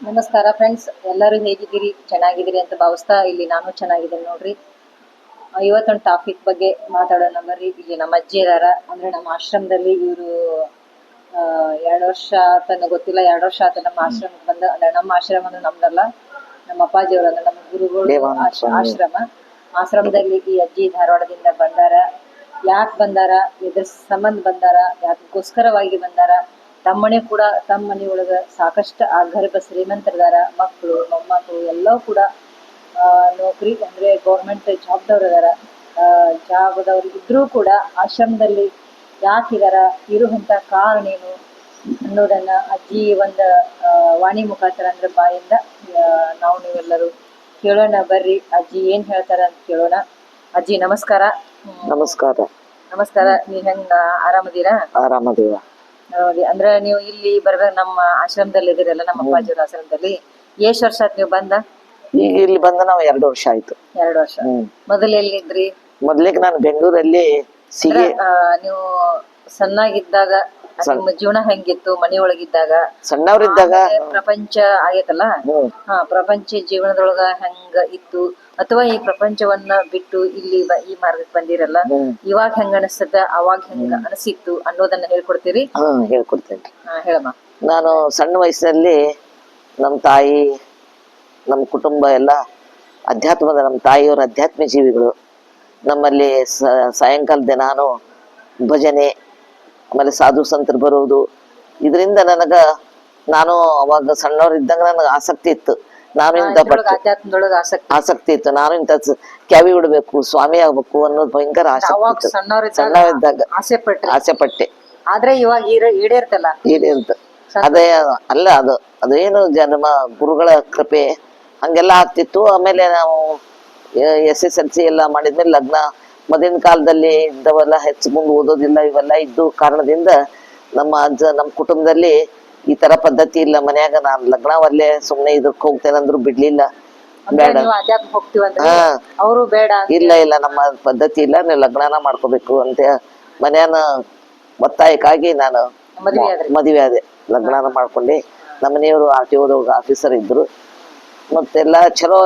ನಮಸ್ಕಾರ ಫ್ರೆಂಡ್ಸ್ ಎಲ್ಲರೂ ಹೇಗಿದ್ದೀರಿ? ಚೆನ್ನಾಗಿದ್ದೀರಿ ಅಂತ ಭಾವಿಸ್ತಾ ಇಲ್ಲಿ ನಾನು ಚೆನ್ನಾಗಿದ್ದೀನಿ ನೋಡ್ರಿ. ಇವತ್ತೊಂದು ಟಾಪಿಕ್ ಬಗ್ಗೆ ಮಾತಾಡೋಣ ಬರ್ರಿ. ಇಲ್ಲಿ ನಮ್ಮ ಅಜ್ಜಿ ಇದಾರ. ಅಂದ್ರೆ ನಮ್ಮ ಆಶ್ರಮದಲ್ಲಿ ಇವರು ಎರಡು ವರ್ಷ ಆತನ ಗೊತ್ತಿಲ್ಲ. ಎರಡು ವರ್ಷ ಆತ ನಮ್ಮ ಆಶ್ರಮಕ್ಕೆ ಬಂದ. ಅಂದ್ರೆ ನಮ್ಮ ಆಶ್ರಮ ಅಂದ್ರೆ ನಮ್ದಲ್ಲ. ನಮ್ಮ ಅಪ್ಪಾಜಿಯವರು ಅಂದ್ರೆ ನಮ್ಮ ಗುರುಗಳು. ಆಶ್ರಮ. ಆಶ್ರಮದಲ್ಲಿ ಈ ಅಜ್ಜಿ ಧಾರವಾಡದಿಂದ ಬಂದಾರ. ಯಾಕೆ ಬಂದಾರ? ಇದ್ರ ಸಂಬಂಧ ಬಂದಾರ. ಯಾಕೋಸ್ಕರವಾಗಿ ಬಂದಾರ? ತಮ್ಮನೆ ಕೂಡ ತಮ್ಮ ಮನೆ ಒಳಗ ಸಾಕಷ್ಟು ಆ ಗರ್ಭ ಶ್ರೀಮಂತರದಾರ ಮಕ್ಕಳು ಮೊಮ್ಮಕ್ಕಳು ಎಲ್ಲವೂ ಕೂಡ ಆ, ನೌಕರಿ ಅಂದ್ರೆ ಗೌರ್ಮೆಂಟ್ ಜಾಬ್ದವ್ರು ಅದಾರ ಜಾಬ್ದವ್ರು ಇದ್ರೂ ಕೂಡ ಆಶ್ರಮದಲ್ಲಿ ಯಾಕಿದಾರ ಇರುವಂತ ಕಾರಣ ಏನು ಅನ್ನೋದನ್ನ ಅಜ್ಜಿ ಒಂದ ವಾಣಿ ಮುಖಾಂತರ ಅಂದ್ರೆ ಬಾಯಿಂದ ನಾವು ನೀವೆಲ್ಲರೂ ಕೇಳೋಣ ಬರ್ರಿ. ಅಜ್ಜಿ ಏನ್ ಹೇಳ್ತಾರ ಅಂತ ಕೇಳೋಣ. ಅಜ್ಜಿ ನಮಸ್ಕಾರ. ನಮಸ್ಕಾರ. ನಮಸ್ಕಾರ. ನೀವ್ ಹೆಂಗ ಆರಾಮದೀರಾ? ಆರಾಮದೇವ. ಅಂದ್ರೆ ನೀವು ಇಲ್ಲಿ ಬರ್ಬೇಕು ನಮ್ಮ ಆಶ್ರಮದಲ್ಲಿ ಇದೀರಲ್ಲ ನಮ್ಮ ಅಪ್ಪಾಜಿ ಆಶ್ರಮದಲ್ಲಿ ಎಷ್ಟ್ ವರ್ಷ ಆಯ್ತು ನೀವು ಬಂದ? ಇಲ್ಲಿ ಬಂದ ನಾವು ಎರಡು ವರ್ಷ ಆಯ್ತು. ಎರಡು ವರ್ಷ. ಮೊದಲು ಎಲ್ಲಿದ್ರಿ? ಮೊದ್ಲಿಗೆ ನಾನು ಬೆಂಗಳೂರಲ್ಲಿ ಸಿಗಿ ನೀವು ಸಣ್ಣಾಗಿದ್ದಾಗ ನಿಮ್ಮ ಜೀವನ ಹೆಂಗಿತ್ತು ಮನೆಯೊಳಗಿದ್ದಾಗ ಸಣ್ಣವರಿದ್ದಾಗ ಪ್ರಪಂಚ ಆಗೈತಲ್ಲ ಹಾ ಪ್ರಪಂಚ ಜೀವನದೊಳಗ ಹೆಂಗ ಇತ್ತು? ಅಥವಾ ಈ ಪ್ರಪಂಚವನ್ನ ಬಿಟ್ಟು ಇಲ್ಲಿ ಬ- ಈ ಮಾರ್ಗಕ್ಕೆ ಬಂದಿರಲ್ಲ? ಇವಾಗ ಹೆಂಗ ಅನಿಸ್ತದ ಅವಾಗ ಹೆಂಗ ಅನಿಸಿತ್ತು ಅನ್ನೋದನ್ನ ಹೇಳ್ಕೊಡ್ತೀರಿ? ಹಾ ಹೇಳ್ಕೊಡ್ತೇನೆ. ಹಾ ಹೇಳಮ್ಮ. ನಾನು ಸಣ್ಣ ವಯಸ್ಸಿನಲ್ಲಿ ನಮ್ಮ ತಾಯಿ ನಮ್ಮ ಕುಟುಂಬ ಎಲ್ಲ ಅಧ್ಯಾತ್ಮದ ನಮ್ಮ ತಾಯಿಯವರು ಅಧ್ಯಾತ್ಮ ಜೀವಿಗಳು. ನಮ್ಮಲ್ಲಿ ಸ- ಸಾಯಂಕಾಲದ ನಾನು ಭಜನೆ ಆಮೇಲೆ ಸಾಧು ಸಂತರು ಬರುವುದು ಇದರಿಂದ ನನಗ ನಾನು ಅವಾಗ ಸಣ್ಣವರಿದ್ದಾಗ ನನಗೆ ಆಸಕ್ತಿ ಇತ್ತು. ನಾನು ಇಂಥ ಆಧ್ಯಾತ್ಮದೊಳಗ ಆಸಕ್ತಿ. ಆಸಕ್ತಿ ಇತ್ತು. ನಾನು ಇಂಥ ಕ್ಯಾವಿ ಉಡ್ಬೇಕು ಸ್ವಾಮಿ ಆಗ್ಬೇಕು ಅನ್ನೋದು ಭಯಂಕರ ಆಸಕ್ತಿ ಅವಾಗ ಸಣ್ಣವಿದ್ದಾಗ ಆಸೆ ಪಟ್ಟೆ ಆಸೆ ಪಟ್ಟೆ ಆದ್ರೆ ಇವಾಗ ಈಡೇರ್ತಲ್ಲ? ಈಡೇರ್ತ. ಅದೇ ಅಲ್ಲ ಅದು ಅದೇನು ಜನ್ಮ ಗುರುಗಳ ಕೃಪೆ ಹಂಗೆಲ್ಲ ಆಗ್ತಿತ್ತು. ಆಮೇಲೆ ನಾವು ಎಸ್ ಎಸ್ ಎಲ್ ಸಿ ಎಲ್ಲ ಮಾಡಿದ್ಮೇಲೆ ಲಗ್ನ ಮೊದಲಿನ ಕಾಲದಲ್ಲಿ ಇದ್ದವೆಲ್ಲ ಹೆಚ್ಚು ಮುಂದೆ ಓದೋದಿಲ್ಲ ಇವೆಲ್ಲ ಇದ್ದು ಕಾರಣದಿಂದ ನಮ್ಮ ಅಜ್ಜ ನಮ್ಮ ಕುಟುಂಬದಲ್ಲಿ ಈ ತರ ಪದ್ಧತಿ ಇಲ್ಲ ಮನ್ಯಾಗ. ಲಗ್ನ ಅಲ್ಲೇ ಸುಮ್ನೆ ಇದಕ್ ಹೋಗ್ತೇನೆ ಅಂದ್ರು ಬಿಡ್ಲಿಲ್ಲ. ಬೇಡ. ಹಾ. ಅವರು ಬೇಡ ಇಲ್ಲ ಇಲ್ಲ ನಮ್ಮ ಪದ್ಧತಿ ಇಲ್ಲ. ನೀವು ಲಗ್ನನ ಮಾಡ್ಕೋಬೇಕು ಅಂತ ಮನ್ಯಾನ ಒತ್ತಾಯಕ್ಕಾಗಿ ನಾನು ಮದುವೆ ಆದೆ. ಲಗ್ನನ ಮಾಡ್ಕೊಂಡೆ ನಮ್ಮ ಮನೆಯವರು ಆರ್ ಟಿ ಓದೋಗ ಆಫೀಸರ್ ಇದ್ರು. ಮತ್ತೆಲ್ಲ ಚಲೋ